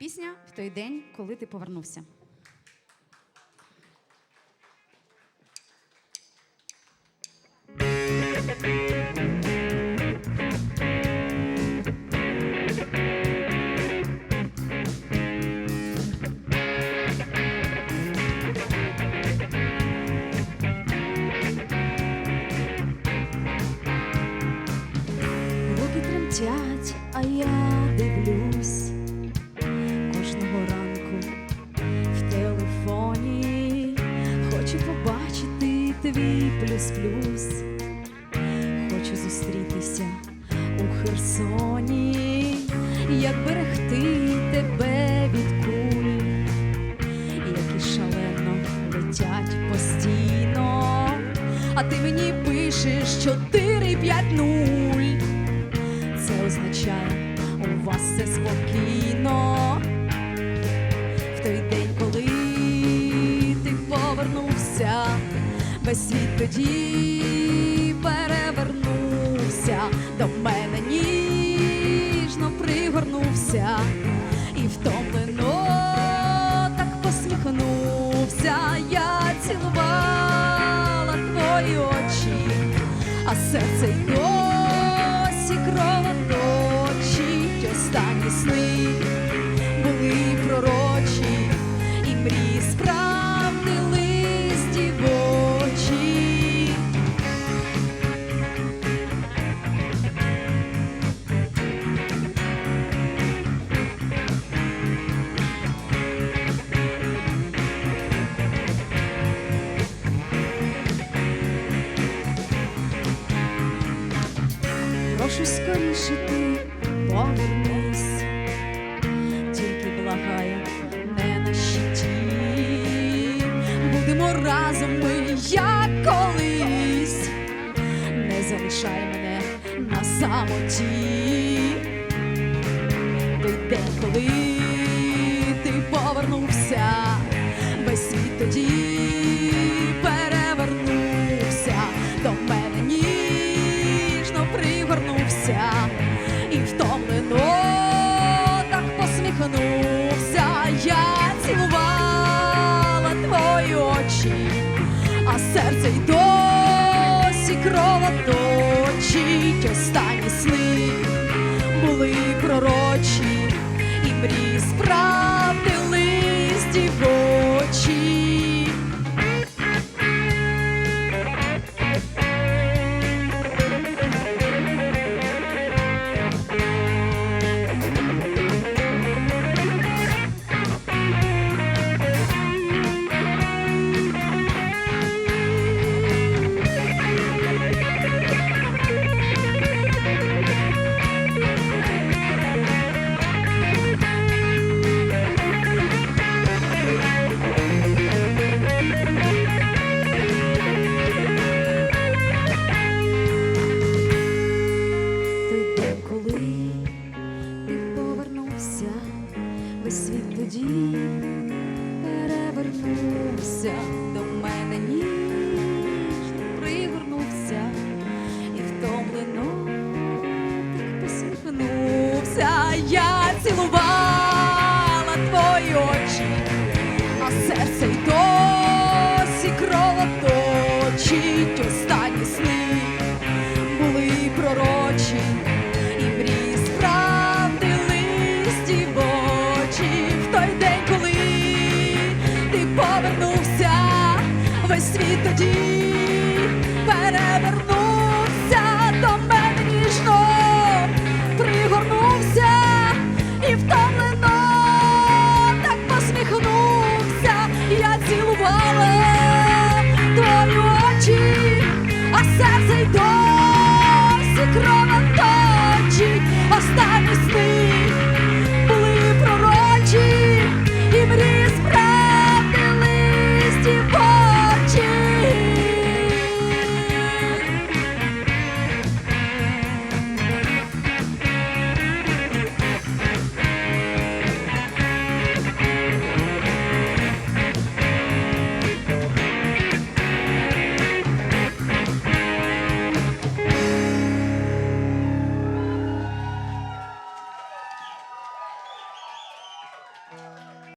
Пісня в той день, коли ти повернувся. Руки тремтять, а я твій плюс-плюс. Хочу зустрітися у Херсоні, як берегти тебе від куль, які шалено летять постійно. А ти мені пишеш 4-5-0 Це означає, у вас все спокійно. В той день, коли ти повернувся, весь світ тоді перевернувся, до мене ніжно пригорнувся і втомлено так посміхнувся. Я цілувала твої очі, а серце й досі кровоточить. Останні сни Прошу скоріше ти повернись, тільки благаю, не на щиті. Будемо разом ми, як колись. Не залишай мене на самоті. ти день, Я цілувала твої очі, а серце й досі кровоточить. Останні сни були пророчі, і мрії справдились світ тоді перевернувся. До мене ніжно пригорнувся. І втомлено так посміхнувся. Я цілувала твої очі, а серце й досі кровоточить. Останні сни були пророчі, весь світ тоді